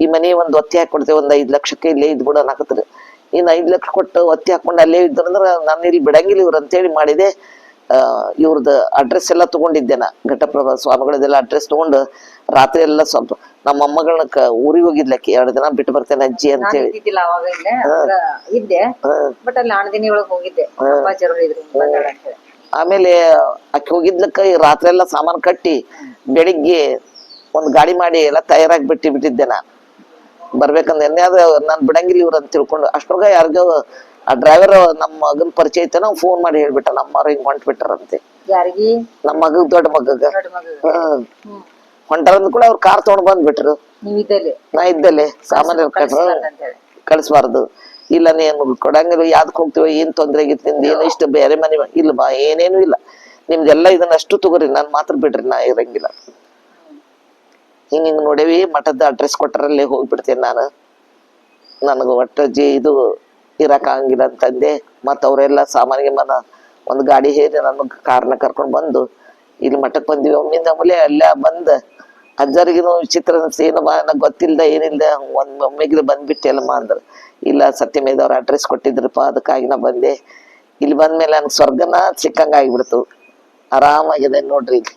ಈ ಮನೆ ಒಂದ್ ಒತ್ತಿ ಹಾಕೊಡ್ತೇವೆ ಒಂದ್ ಐದ್ ಲಕ್ಷಕ್ಕೆ ಇಲ್ಲೇ ಇದ್ ಬಿಡ ಅನ್ನಕತ್ರಿ ಇನ್ ಐದ್ ಲಕ್ಷ ಕೊಟ್ಟು ಒತ್ತಿ ಹಾಕೊಂಡು ಅಲ್ಲೇ ಇದ್ರಂದ್ರ ನಾನು ಇಲ್ಲಿ ಬಿಡಂಗಿಲ್ಲ ಇವ್ರು ಅಂತೇಳಿ ಮಾಡಿದೆ. ಇವ್ರದ್ದು ಅಡ್ರೆಸ್ ಎಲ್ಲ ತಗೊಂಡಿದ್ದೆ ನಾ. ಘಟಪ್ರಭಾ ಸ್ವಾಮಿಗಳದೆಲ್ಲ ಅಡ್ರೆಸ್ ತಗೊಂಡು ರಾತ್ರಿ ಎಲ್ಲ ಸ್ವಲ್ಪ ನಮ್ಮ ಅಮ್ಮಗಳನ್ನ ಕ ಊರಿಗೆ ಹೋಗಿದ್ಲಕ್ಕೆ ಎರಡು ದಿನ ಬಿಟ್ಟು ಬರ್ತೇನೆ ಅಜ್ಜಿ ಅಂತ ಇಲ್ಲೇ ಇದ್ದೆ. ಬಟ್ ಹೋಗಿದ್ದೆ. ಹೇಳಿ. ಆಮೇಲೆ ಆಕೆ ಹೋಗಿದ್ಲಕ್ಕ ರಾತ್ರಿ ಎಲ್ಲ ಸಾಮಾನು ಕಟ್ಟಿ ಬೆಳಿಗ್ಗೆ ಒಂದು ಗಾಡಿ ಮಾಡಿ ಎಲ್ಲ ತಯಾರಾಗಿ ಬಿಟ್ಟಿ ಬಿಟ್ಟಿದ್ದೆ ನಾ. ಬರ್ಬೇಕಂದ್ರೆ ಅದ ನಾನ್ ಬಿಡಂಗಿಲ್ಲ ಇವ್ರು ಅಂತ ತಿಳ್ಕೊಂಡು ಅಷ್ಟ್ರಾಗ ಯಾರಿಗೋ ಆ ಡ್ರೈವರ್ ನಮ್ಮ ಮಗನ್ ಪರಿಚಯ ಐತೆ ನಾವು ಫೋನ್ ಮಾಡಿ ಹೇಳ್ಬಿಟ್ಟ ನಮ್ಮ ಹಿಂಗ್ ಹೊಂಟ್ಬಿಟ್ರಂತೆ. ನಮ್ಮ ಮಗ ದೊಡ್ಡ ಮಗಗ. ಹೊಂಟಾರಂದ್ ಕೂಡ ಅವ್ರ ಕಾರ್ ತಗೊಂಡ್ ಬಂದ್ಬಿಟ್ರು. ನಾ ಇದ್ದಲ್ಲೇ ಸಾಮಾನ್ಯ ಕಳಿಸ್ಬಾರ್ದು ಇಲ್ಲ ನೀನು ಕೊಡಂಗಿಲ್ಲ ಯಾವ್ದಕ್ ಹೋಗ್ತೀವ ಏನ್ ತೊಂದ್ರೆ ಆಗಿತ್ತು ನಿಮ್ದು ಏನು ಇಷ್ಟ ಬೇರೆ ಮನೆ ಇಲ್ಲ ಬಾ ಏನೇನು ಇಲ್ಲ. ನಿಮ್ದೆಲ್ಲ ಇದನ್ನ ಅಷ್ಟು ತಗೋರಿ ನಾನ್ ಮಾತ್ರ ಬಿಡ್ರಿ ನಾ ಇರಂಗಿಲ್ಲ. ಹಿಂಗ ಹಿಂಗ್ ನೋಡೇವಿ ಮಠದ ಅಡ್ರೆಸ್ ಕೊಟ್ಟರಲ್ಲಿ ಹೋಗ್ಬಿಡ್ತೇನೆ ನಾನು. ನನಗೆ ಒಟ್ಟ ಜಿ ಇದು ಇರಕ್ ಆಗಂಗಿಲ್ಲ ಅಂತಂದೆ. ಮತ್ತು ಅವರೆಲ್ಲ ಸಾಮಾನ್ಯ ಮನ ಒಂದು ಗಾಡಿ ಹೇರಿ ನನ್ನ ಕಾರ್ನ ಕರ್ಕೊಂಡು ಬಂದು ಇಲ್ಲಿ ಮಠಕ್ಕೆ ಬಂದಿವಿ. ಒಮ್ಮಿಂದ ಆಮೇಲೆ ಅಲ್ಲೇ ಬಂದ್. ಅಜ್ಜರಿಗಿನೂ ವಿಚಿತ್ರ ಅನ್ಸ್ತು, ಏನು ಬಾ ನನಗ್ ಗೊತ್ತಿಲ್ದ ಏನಿಲ್ದ. ಒಂದ್ ಒಮ್ಮೆಗಿಲಿ ಬಂದ್ಬಿಟ್ಟೆಲ್ಲಮ್ಮ ಅಂದ್ರ ಇಲ್ಲ ಸತ್ಯಮೇಧ ಅವ್ರ ಅಡ್ರೆಸ್ ಕೊಟ್ಟಿದ್ರಪ್ಪ ಅದಕ್ಕಾಗಿ ನಾ ಬಂದೆ. ಇಲ್ಲಿ ಬಂದ್ಮೇಲೆ ನನಗೆ ಸ್ವರ್ಗನ ಸಿಕ್ಕಂಗೆ ಆಗಿಬಿಡ್ತು. ಆರಾಮಾಗಿದೆ ನೋಡ್ರಿ ಇಲ್ಲಿ.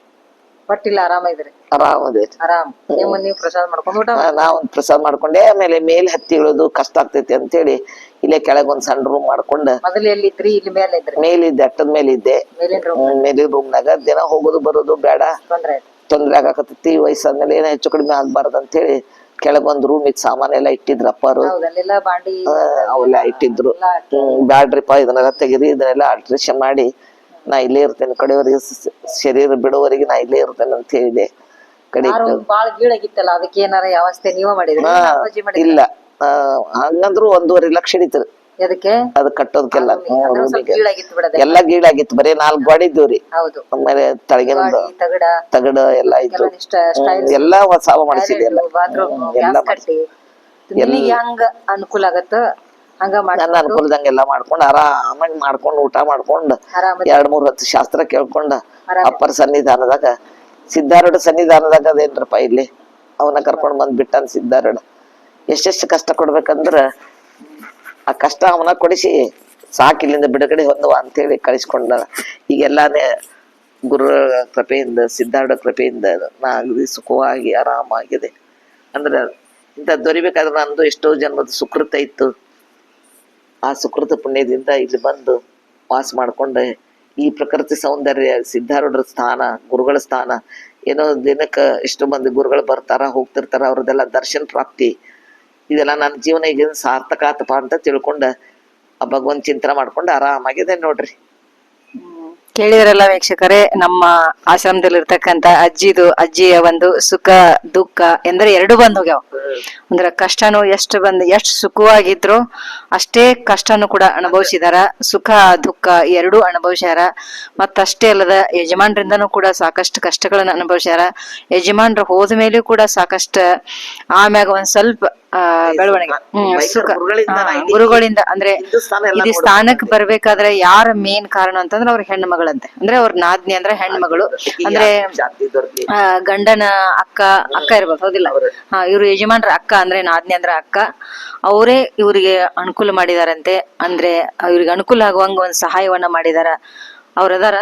ಒಟ್ಟಿಲ್ಲ ಆರಾಮ ಇದ್ರಿ. ಆರಾಮದೆ ಆರಾಮ್. ನಿಮ್ಮ ನೀವು ಪ್ರಸಾದ ಮಾಡ್ಕೊಂಡು ಊಟ ನಾ- ನಾ ಪ್ರಸಾದ ಮಾಡ್ಕೊಂಡೆ ಆಮೇಲೆ ಮೇಲೆ ಹತ್ತಿ ಇಳೋದು ಕಷ್ಟ ಆಗ್ತೈತಿ ಅಂತೇಳಿ ಇಲ್ಲೇ ಕೆಳಗ್ ಒಂದ್ ಸಣ್ಣ ರೂಮ್ ಮಾಡ್ಕೊಂಡು ಮೊದಲು ಎಲ್ಲಿದ್ರಿ? ಇಲ್ಲಿ ಮೇಲೆ ಇದ್ರಿ. ಮೇಲಿದ್ದೆ ಅಟ್ಟದ ಮೇಲಿದ್ದೆ ಮೇಲಿನ ರೂಮ್ ನಾಗ ಮೇಲಿನ ರೂಮ್ನಾಗ ದಿನ ಹೋಗೋದು ಬರೋದು ಬೇಡ. ತೊಂದ್ರೆ ತೊಂದ್ರೆ ಆಗಾಕತ್ತೈತಿ ವಯಸ್ಸಾದ್ಮೇಲೆ ಏನ ಹೆಚ್ಚು ಕಡಿಮೆ ಆಗ್ಬಾರ್ದು ಅಂತ ಹೇಳಿ ಒಂದ್ ರೂಮ್ ಇದ್ ಸಾಮಾನೆಲ್ಲ ಇಟ್ಟಿದ್ರು ಅಪ್ಪಾರು. ಅವೆಲ್ಲ ಇಟ್ಟಿದ್ರು. ಎಲ್ಲ ಬ್ಯಾಡ್ರಿಪ್ಪ ಇದನ್ನೆಲ್ಲ ತೆಗೀರಿ ಇದನ್ನೆಲ್ಲ ಆಲ್ಟ್ರೇಷನ್ ಮಾಡಿ ನಾ ಇಲ್ಲೇ ಇರ್ತೇನೆ. ಕಡೆಯವರೆಗೆ ಶರೀರ ಬಿಡುವವರೆಗೆ ನಾ ಇಲ್ಲೇ ಇರ್ತೇನೆ ಅಂತ ಹೇಳಿದೆ. ಕಡೆ ಬಾಳ ಗೀಳಾಗಿತ್ತಲ್ಲ ಅದಕ್ಕೆ ಏನಾರ ವ್ಯವಸ್ಥೆ ನೀವ ಮಾಡಿದ್ರಿ? ಇಲ್ಲ. ಹಂಗಂದ್ರು ಒಂದೂವರೆ ಲಕ್ಷ ಹಿಡಿತದ. ಎದಕ್ಕೆ? ಅದ್ ಕಟ್ಟೋದಕ್ಕೆಲ್ಲ ಎಲ್ಲ ಗೀಳಾಗಿತ್ತು. ಬರೀ ನಾಲ್ಕು ಗಾಡಿ ಇದ್ದೀವ್ರಿ ಹೌದು. ಆಮೇಲೆ ತಳಗಿನ ಗಾಡಿ ತಗಡ ತಗಡ ಎಲ್ಲ ಇತ್ತು ಎಲ್ಲ ಹೊಸಾವ ಮಾಡಿಸಿದೆ ಎಲ್ಲ. ಎಲ್ಲ ಅನುಕೂಲ ಆಗತ್ತ? ಹಂಗ ಮಾಡಿ ನನ್ನ ಅನುಕೂಲದಂಗೆಲ್ಲ ಮಾಡ್ಕೊಂಡು ಆರಾಮಾಗಿ ಮಾಡ್ಕೊಂಡು ಊಟ ಮಾಡ್ಕೊಂಡು ಎರಡ್ ಮೂರ್ ಹೊತ್ತು ಶಾಸ್ತ್ರ ಕೇಳ್ಕೊಂಡ. ಅಪ್ಪರ ಸನ್ನಿಧಾನದಾಗ ಸಿದ್ಧಾರೂಢ ಸನ್ನಿಧಾನದಾಗ ಅದೇನ್ರಪ್ಪ ಇಲ್ಲಿ? ಅವನ ಕರ್ಕೊಂಡ್ ಬಂದ್ ಬಿಟ್ಟಾನ ಸಿದ್ಧಾರೂಢ. ಎಷ್ಟೆಷ್ಟು ಕಷ್ಟ ಕೊಡ್ಬೇಕಂದ್ರ ಆ ಕಷ್ಟ ಅವನ ಕೊಡಿಸಿ ಸಾಕ್ ಇಲ್ಲಿಂದ ಬಿಡುಗಡೆ ಹೊಂದುವ ಅಂತೇಳಿ ಕಳಿಸ್ಕೊಂಡ ಈಗೆಲ್ಲಾನೇ ಗುರು ಕೃಪೆಯಿಂದ ಸಿದ್ಧಾರೂಢ ಕೃಪೆಯಿಂದ ನಾ ಅಗದಿ ಸುಖವಾಗಿ ಆರಾಮಾಗಿದೆ. ಅಂದ್ರೆ ಇಂಥ ದೊರಿಬೇಕಾದ್ರೆ ನಂದು ಎಷ್ಟೋ ಜನ್ಮದ ಸುಕೃತ ಇತ್ತು. ಆ ಸುಕೃತ ಪುಣ್ಯದಿಂದ ಇಲ್ಲಿ ಬಂದು ವಾಸ ಮಾಡ್ಕೊಂಡೆ. ಈ ಪ್ರಕೃತಿ ಸೌಂದರ್ಯ, ಸಿದ್ಧಾರೂಢರ ಸ್ಥಾನ, ಗುರುಗಳ ಸ್ಥಾನ, ಏನೋ ದಿನಕ್ಕೆ ಎಷ್ಟು ಮಂದಿ ಗುರುಗಳು ಬರ್ತಾರ, ಹೋಗ್ತಿರ್ತಾರ, ಅವ್ರದ್ದೆಲ್ಲ ದರ್ಶನ ಪ್ರಾಪ್ತಿ. ಇದೆಲ್ಲ ನನ್ನ ಜೀವನ ಈಗ ಸಾರ್ಥಕ ಆತಪ್ಪ ಅಂತ ತಿಳ್ಕೊಂಡು. ಆ ಭಗವಂತ ಚಿಂತನೆ ಮಾಡ್ಕೊಂಡು ಆರಾಮಾಗಿದೆ ನೋಡ್ರಿ. ಕೇಳಿದ್ರಲ್ಲ ವೀಕ್ಷಕರೇ, ನಮ್ಮ ಆಶ್ರಮದಲ್ಲಿ ಇರ್ತಕ್ಕಂತ ಅಜ್ಜಿದು, ಅಜ್ಜಿಯ ಒಂದು ಸುಖ, ದುಃಖ ಎಂದ್ರೆ ಎರಡು ಬಂದ್ ಹೋಗ್ಯಾವ ಅಂದ್ರೆ ಕಷ್ಟನು ಎಷ್ಟು ಬಂದ್, ಎಷ್ಟು ಸುಖವಾಗಿದ್ರು ಅಷ್ಟೇ ಕಷ್ಟನು ಕೂಡ ಅನುಭವಿಸಿದಾರ. ಸುಖ, ದುಃಖ ಎರಡೂ ಅನುಭವಿಸ್ಯಾರ. ಮತ್ತಷ್ಟೇ ಅಲ್ಲದ ಯಜಮಾನ್ರಿಂದನೂ ಕೂಡ ಸಾಕಷ್ಟು ಕಷ್ಟಗಳನ್ನ ಅನುಭವಿಸ್ಯಾರ. ಯಜಮಾನ್ರು ಹೋದ ಮೇಲೂ ಕೂಡ ಸಾಕಷ್ಟು, ಆಮ್ಯಾಗ ಒಂದ್ ಸ್ವಲ್ಪ ಬೆಳವಣಿಗೆ. ಗುರುಗಳಿಂದ ಅಂದ್ರೆ ಇದು ಸ್ಥಾನಕ್ ಬರ್ಬೇಕಾದ್ರೆ ಯಾರ ಮೇನ್ ಕಾರಣ ಅಂತಂದ್ರೆ ಅವ್ರ ಹೆಣ್ಮಗಳಂತೆ ಅಂದ್ರೆ ಅವ್ರ ನಾದ್ನಿ ಅಂದ್ರೆ ಹೆಣ್ಮಗಳು ಅಂದ್ರೆ ಗಂಡನ ಅಕ್ಕ ಅಕ್ಕ ಇರ್ಬೋದು ಹೌದಿಲ್ಲ? ಇವ್ರು ಯಜಮಾನ್ರ ಅಕ್ಕ ಅಂದ್ರೆ ನಾದ್ನಿ ಅಂದ್ರೆ ಅಕ್ಕ. ಅವರೇ ಇವ್ರಿಗೆ ಅನುಕೂಲ ಮಾಡಿದಾರಂತೆ. ಅಂದ್ರೆ ಇವ್ರಿಗೆ ಅನುಕೂಲ ಆಗುವಂಗ ಒಂದ್ ಸಹಾಯವನ್ನ ಮಾಡಿದಾರ. ಅವ್ರ ಅದಾರ?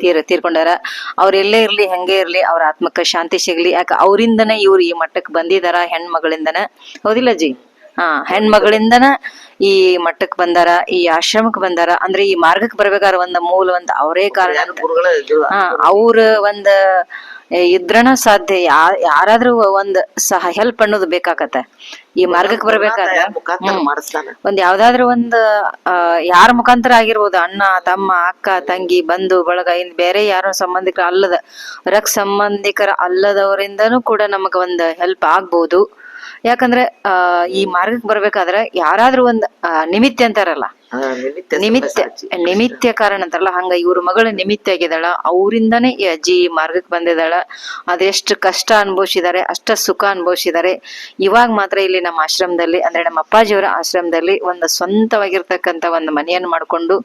ತೀರ ತೀರ್ಕೊಂಡಾರ. ಅವ್ರ ಎಲ್ಲೇ ಇರ್ಲಿ ಹೆಂಗೆ ಇರ್ಲಿ ಅವ್ರ ಆತ್ಮಕ್ಕ ಶಾಂತಿ ಸಿಗ್ಲಿ. ಯಾಕ ಅವರಿಂದನೇ ಇವ್ರು ಈ ಮಟ್ಟಕ್ಕೆ ಬಂದಿದಾರ ಹೆಣ್ಮಗಳಿಂದನ? ಹೌದಿಲ್ಲ ಜಿ ಹಾ ಹೆಣ್ಮಗಳಿಂದನ ಈ ಮಟ್ಟಕ್ಕೆ ಬಂದಾರ ಈ ಆಶ್ರಮಕ್ಕೆ ಬಂದಾರ. ಅಂದ್ರೆ ಈ ಮಾರ್ಗಕ್ಕೆ ಬರ್ಬೇಕಾದ್ರ ಒಂದ್ ಮೂಲ ಒಂದ್ ಅವರೇ ಕಾರಣ ಅವ್ರ ಒಂದ್ ಇದ್ರನ ಸಾಧ್ಯ ಯಾ ಯಾರಾದ್ರೂ ಒಂದ್ ಸಹ ಹೆಲ್ಪ್ ಅನ್ನೋದು ಬೇಕಾಗತ್ತೆ ಈ ಮಾರ್ಗಕ್ಕೆ ಬರ್ಬೇಕಾದ್ರೆ ಒಂದ್ ಯಾವ್ದಾದ್ರು ಒಂದ್ ಯಾರ ಮುಖಾಂತರ ಆಗಿರ್ಬೋದು ಅಣ್ಣ ತಮ್ಮ ಅಕ್ಕ ತಂಗಿ ಬಂಧು ಬಳಗ ಇನ್ ಬೇರೆ ಯಾರ ಸಂಬಂಧಿಕರ ಅಲ್ಲದ ರಕ್ ಸಂಬಂಧಿಕರ ಅಲ್ಲದವರಿಂದನೂ ಕೂಡ ನಮಗ ಒಂದ್ ಹೆಲ್ಪ್ ಆಗ್ಬೋದು. ಯಾಕಂದ್ರೆ ಆ ಈ ಮಾರ್ಗಕ್ಕೆ ಬರ್ಬೇಕಾದ್ರೆ ಯಾರಾದ್ರೂ ಒಂದ್ ನಿಮಿತ್ತ ಅಂತಾರಲ್ಲ ನಿಮಿತ್ತ ನಿಮಿತ್ತ. ಕಾರಣ ಅಂತಾರಲ್ಲ ಹಂಗ ಇವ್ರ ಮಗಳ ನಿಮಿತ್ತ ಆಗಿದಾಳ ಅವರಿಂದಾನೇ ಈ ಅಜ್ಜಿ ಈ ಮಾರ್ಗಕ್ಕೆ ಬಂದಿದಾಳ ಅದೆಷ್ಟು ಕಷ್ಟ ಅನುಭವಿಸಿದ್ದಾರೆ ಅಷ್ಟ ಸುಖ ಅನುಭವಿಸಿದ್ದಾರೆ ಇವಾಗ ಮಾತ್ರ ಇಲ್ಲಿ ನಮ್ಮ ಆಶ್ರಮದಲ್ಲಿ ಅಂದ್ರೆ ನಮ್ಮ ಅಪ್ಪಾಜಿಯವರ ಆಶ್ರಮದಲ್ಲಿ ಒಂದು ಸ್ವಂತವಾಗಿರ್ತಕ್ಕಂತ ಒಂದು ಮನೆಯನ್ನು ಮಾಡ್ಕೊಂಡು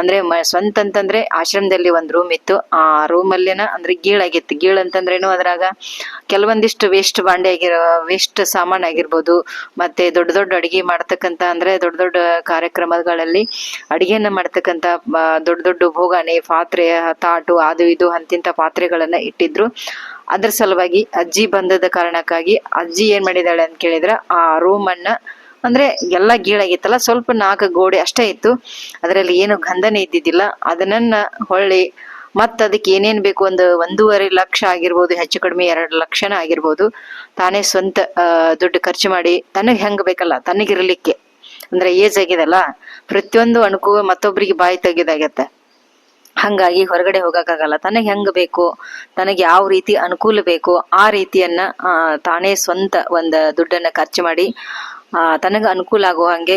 ಅಂದ್ರೆ ಸ್ವಂತ ಅಂತಂದ್ರೆ ಆಶ್ರಮದಲ್ಲಿ ಒಂದ್ ರೂಮ್ ಇತ್ತು. ಆ ರೂಮ್ ಅಲ್ಲಿನ ಅಂದ್ರೆ ಗೀಳಾಗಿತ್ತು ಗೀಳ್ ಅಂತಂದ್ರೇನು ಅದ್ರಾಗ ಕೆಲವೊಂದಿಷ್ಟು ವೇಸ್ಟ್ ಬಾಂಡೆ ಆಗಿರೋ ವೇಸ್ಟ್ ಸಾಮಾನ್ ಆಗಿರ್ಬೋದು, ಮತ್ತೆ ದೊಡ್ಡ ದೊಡ್ಡ ಅಡಿಗೆ ಮಾಡ್ತಕ್ಕಂತ ಅಂದ್ರೆ ದೊಡ್ಡ ದೊಡ್ಡ ಕಾರ್ಯಕ್ರಮಗಳಲ್ಲಿ ಅಡಿಗೆಯನ್ನ ಮಾಡ್ತಕ್ಕಂತ ದೊಡ್ಡ ದೊಡ್ಡ ಭೋಗಾನೆ ಪಾತ್ರೆ, ತಾಟು, ಅದು ಇದು, ಅಂತಿಂತ ಪಾತ್ರೆಗಳನ್ನ ಇಟ್ಟಿದ್ರು. ಅದ್ರ ಸಲುವಾಗಿ ಅಜ್ಜಿ ಬಂದದ ಕಾರಣಕ್ಕಾಗಿ ಅಜ್ಜಿ ಏನ್ ಮಾಡಿದಾಳೆ ಅಂತ ಕೇಳಿದ್ರೆ ಆ ರೂಮ್ ಅನ್ನ ಅಂದ್ರೆ ಎಲ್ಲ ಗೀಳಾಗಿತ್ತಲ್ಲ, ಸ್ವಲ್ಪ ನಾಲ್ಕು ಗೋಡೆ ಅಷ್ಟೇ ಇತ್ತು. ಅದರಲ್ಲಿ ಏನು ಗಂಧನೆ ಇದ್ದಿದ್ದಿಲ್ಲ. ಅದನ್ನ ಹೊಳ್ಳಿ, ಮತ್ತ ಅದಕ್ಕೆ ಏನೇನ್ ಬೇಕು, ಒಂದು ಒಂದೂವರೆ ಲಕ್ಷ ಆಗಿರ್ಬೋದು, ಹೆಚ್ಚು ಕಡಿಮೆ ಎರಡು ಲಕ್ಷನ ಆಗಿರ್ಬೋದು, ತಾನೇ ಸ್ವಂತ ದುಡ್ಡು ಖರ್ಚು ಮಾಡಿ ತನಗೆ ಹೆಂಗ್ ಬೇಕಲ್ಲ, ತನಗಿರ್ಲಿಕ್ಕೆ. ಅಂದ್ರೆ ಏಜ್ ಆಗಿದಲ್ಲ, ಪ್ರತಿಯೊಂದು ಅನುಕೂಲ ಮತ್ತೊಬ್ಬರಿಗೆ ಬಾಯಿ ತೆಗೆದಾಗತ್ತೆ. ಹಂಗಾಗಿ ಹೊರಗಡೆ ಹೋಗಕ್ಕಾಗಲ್ಲ. ತನಗೆ ಹೆಂಗ್ ಬೇಕು, ತನಗೆ ಯಾವ ರೀತಿ ಅನುಕೂಲ ಬೇಕು, ಆ ರೀತಿಯನ್ನ ತಾನೇ ಸ್ವಂತ ಒಂದು ದುಡ್ಡನ್ನ ಖರ್ಚು ಮಾಡಿ ತನಗ ಅನುಕೂಲ ಆಗೋ ಹಂಗೆ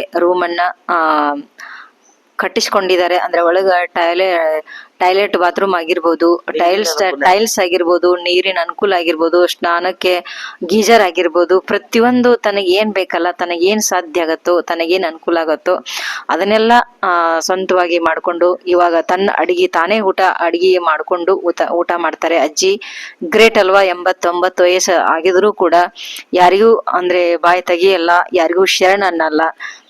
ಆ ಕಟ್ಟಿಸ್ಕೊಂಡಿದ್ದಾರೆ. ಅಂದ್ರೆ ಒಳಗ ಟಾಯ್ಲೆ ಟಾಯ್ಲೆಟ್ ಬಾತ್ರೂಮ್ ಆಗಿರ್ಬೋದು ಟೈಲ್ಸ್ ಟೈಲ್ಸ್ ಆಗಿರ್ಬೋದು ನೀರಿನ ಅನುಕೂಲ ಆಗಿರ್ಬೋದು ಸ್ನಾನಕ್ಕೆ ಗೀಜರ್ ಆಗಿರ್ಬೋದು ಪ್ರತಿಯೊಂದು ತನಗೆ ಏನ್ ಬೇಕಲ್ಲ ತನಗೆ ಏನ್ ಸಾಧ್ಯ ಆಗತ್ತೋ ತನಗೇನ್ ಅನುಕೂಲ ಆಗತ್ತೋ ಅದನ್ನೆಲ್ಲ ಆ ಸ್ವಂತವಾಗಿ ಮಾಡ್ಕೊಂಡು ಇವಾಗ ತನ್ನ ಅಡಿಗೆ ತಾನೇ ಊಟ ಅಡಿಗೆ ಮಾಡ್ಕೊಂಡು ಊಟ ಊಟ ಮಾಡ್ತಾರೆ. ಅಜ್ಜಿ ಗ್ರೇಟ್ ಅಲ್ವಾ? ಎಂಬತ್ತೊಂಬತ್ತು ವಯಸ್ಸು ಆಗಿದ್ರು ಕೂಡ ಯಾರಿಗೂ ಅಂದ್ರೆ ಬಾಯಿ ತೆಗಿಯಲ್ಲ ಯಾರಿಗೂ ಶರಣ ಅನ್ನಲ್ಲ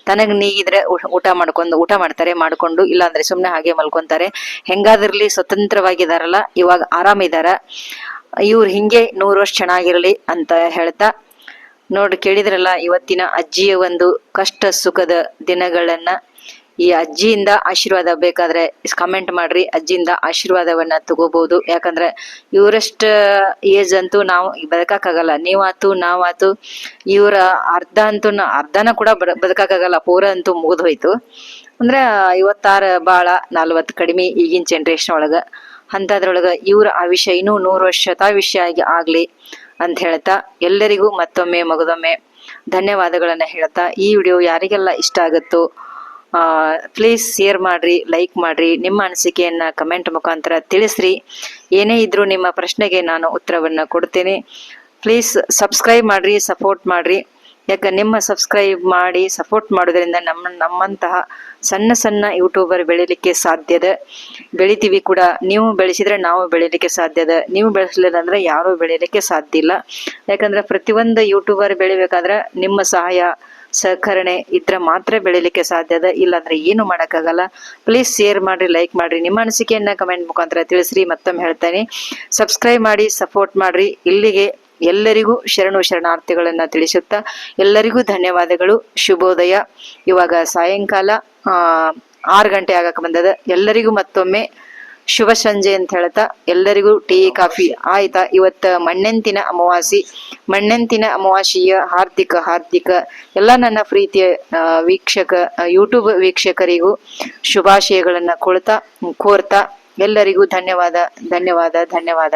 ತನಗ್ ನೀಗಿದ್ರೆ ಊಟ- ಮಾಡ್ಕೊಂಡು, ಊಟ ಮಾಡ್ತಾರೆ, ಮಾಡ್ಕೊಂಡು ಇಲ್ಲ ಸುಮ್ಮನೆ ಹಾಗೆ ಮಲ್ಕೊಂತಾರೆ. ಹೆಂಗಾದಿರ್ಲಿ ಸ್ವತಂತ್ರವಾಗಿದಾರಲ್ಲ, ಇವಾಗ ಆರಾಮಿದಾರ. ಇವ್ರು ಹಿಂಗೆ ನೂರು ವರ್ಷ ಚೆನ್ನಾಗಿರಲಿ ಅಂತ ಹೇಳ್ತಾ, ನೋಡಿ ಕೇಳಿದ್ರಲ್ಲ, ಇವತ್ತಿನ ಅಜ್ಜಿಯ ಒಂದು ಕಷ್ಟ ಸುಖದ ದಿನಗಳನ್ನ. ಈ ಅಜ್ಜಿಯಿಂದ ಆಶೀರ್ವಾದ ಬೇಕಾದ್ರೆ ಕಮೆಂಟ್ ಮಾಡ್ರಿ. ಅಜ್ಜಿಯಿಂದ ಆಶೀರ್ವಾದವನ್ನ ತಗೋಬಹುದು ಯಾಕಂದ್ರೆ ಇವರಷ್ಟ ಏಜ್ ಅಂತೂ ನಾವು ಬದುಕಕ್ಕಾಗಲ್ಲ. ನೀವಾತು, ನಾವಾತು ಇವರ ಅರ್ಧ ಅಂತೂ ಅರ್ಧನ ಕೂಡ ಬದುಕಕ್ಕಾಗಲ್ಲ. ಪೂರ ಅಂತೂ ಮುಗಿದು ಹೋಯ್ತು ಅಂದ್ರೆ ಐವತ್ತಾರ ಬಾಳ, ನಲ್ವತ್ತು ಕಡಿಮೆ ಈಗಿನ ಜನ್ರೇಷನ್ ಒಳಗ. ಅಂತದ್ರೊಳಗ ಇವ್ರ ವಿಷಯ ಇನ್ನೂ ನೂರು ವರ್ಷ ವಿಷಯ ಆಗಿ ಆಗ್ಲಿ ಅಂತ ಹೇಳ್ತಾ ಎಲ್ಲರಿಗೂ ಮತ್ತೊಮ್ಮೆ ಮಗದೊಮ್ಮೆ ಧನ್ಯವಾದಗಳನ್ನ ಹೇಳ್ತಾ ಈ ವಿಡಿಯೋ ಯಾರಿಗೆಲ್ಲ ಇಷ್ಟ ಆಗುತ್ತೋ ಪ್ಲೀಸ್ ಶೇರ್ ಮಾಡ್ರಿ ಲೈಕ್ ಮಾಡ್ರಿ, ನಿಮ್ಮ ಅನಿಸಿಕೆಯನ್ನು ಕಮೆಂಟ್ ಮುಖಾಂತರ ತಿಳಿಸ್ರಿ. ಏನೇ ಇದ್ರೂ ನಿಮ್ಮ ಪ್ರಶ್ನೆಗೆ ನಾನು ಉತ್ತರವನ್ನು ಕೊಡ್ತೇನೆ. ಪ್ಲೀಸ್ ಸಬ್ಸ್ಕ್ರೈಬ್ ಮಾಡ್ರಿ ಸಪೋರ್ಟ್ ಮಾಡ್ರಿ. ಯಾಕೆ, ನಿಮ್ಮ ಸಬ್ಸ್ಕ್ರೈಬ್ ಮಾಡಿ ಸಪೋರ್ಟ್ ಮಾಡೋದ್ರಿಂದ ನಮ್ಮ, ನಮ್ಮಂತಹ ಸಣ್ಣ ಸಣ್ಣ ಯೂಟ್ಯೂಬರ್ ಬೆಳಿಲಿಕ್ಕೆ ಸಾಧ್ಯದ ಬೆಳಿತೀವಿ ಕೂಡ. ನೀವು ಬೆಳೆಸಿದ್ರೆ ನಾವು ಬೆಳೀಲಿಕ್ಕೆ ಸಾಧ್ಯದ ನೀವು ಬೆಳೆಸಲಿಲ್ಲ ಅಂದ್ರೆ ಯಾರೂ ಬೆಳೀಲಿಕ್ಕೆ ಸಾಧ್ಯ ಇಲ್ಲ. ಯಾಕಂದ್ರೆ ಪ್ರತಿಯೊಂದು ಯೂಟ್ಯೂಬರ್ ಬೆಳಿಬೇಕಾದ್ರೆ ನಿಮ್ಮ ಸಹಾಯ ಸಹಕರಣೆ ಇದ್ರೆ ಮಾತ್ರ ಬೆಳಿಲಿಕ್ಕೆ ಸಾಧ್ಯ ಅದ. ಇಲ್ಲಾಂದ್ರೆ ಏನು ಮಾಡೋಕ್ಕಾಗಲ್ಲ. ಪ್ಲೀಸ್ ಶೇರ್ ಮಾಡಿ ಲೈಕ್ ಮಾಡಿ ನಿಮ್ಮ ಅನಿಸಿಕೆಯನ್ನ ಕಮೆಂಟ್ ಮುಖಾಂತರ ತಿಳಿಸ್ರಿ. ಮತ್ತೊಮ್ಮೆ ಹೇಳ್ತೇನೆ. ಸಬ್ಸ್ಕ್ರೈಬ್ ಮಾಡಿ ಸಪೋರ್ಟ್ ಮಾಡ್ರಿ. ಇಲ್ಲಿಗೆ ಎಲ್ಲರಿಗೂ ಶರಣು ಶರಣಾರ್ಥಿಗಳನ್ನ ತಿಳಿಸುತ್ತಾ ಎಲ್ಲರಿಗೂ ಧನ್ಯವಾದಗಳು. ಶುಭೋದಯ. ಇವಾಗ ಸಾಯಂಕಾಲ ಆರು ಗಂಟೆ ಆಗಕ್ಕೆ ಬಂದದ. ಎಲ್ಲರಿಗೂ ಮತ್ತೊಮ್ಮೆ ಶುಭ ಸಂಜೆ ಅಂತ ಹೇಳ್ತಾ ಎಲ್ಲರಿಗೂ ಟೀ, ಕಾಫಿ ಆಯ್ತಾ? ಇವತ್ತ ಮಣ್ಣೆಂತಿನ ಅಮಾವಾಸಿ ಮಣ್ಣೆಂತಿನ ಅಮಾವಾಸಿಯ ಹಾರ್ದಿಕ ಹಾರ್ದಿಕ ಎಲ್ಲ ನನ್ನ ಪ್ರೀತಿಯ ವೀಕ್ಷಕ ಯೂಟ್ಯೂಬ್ ವೀಕ್ಷಕರಿಗೂ ಶುಭಾಶಯಗಳನ್ನ ಕೊಳ್ತಾ, ಕೋರ್ತಾ ಎಲ್ಲರಿಗೂ ಧನ್ಯವಾದ ಧನ್ಯವಾದ ಧನ್ಯವಾದ.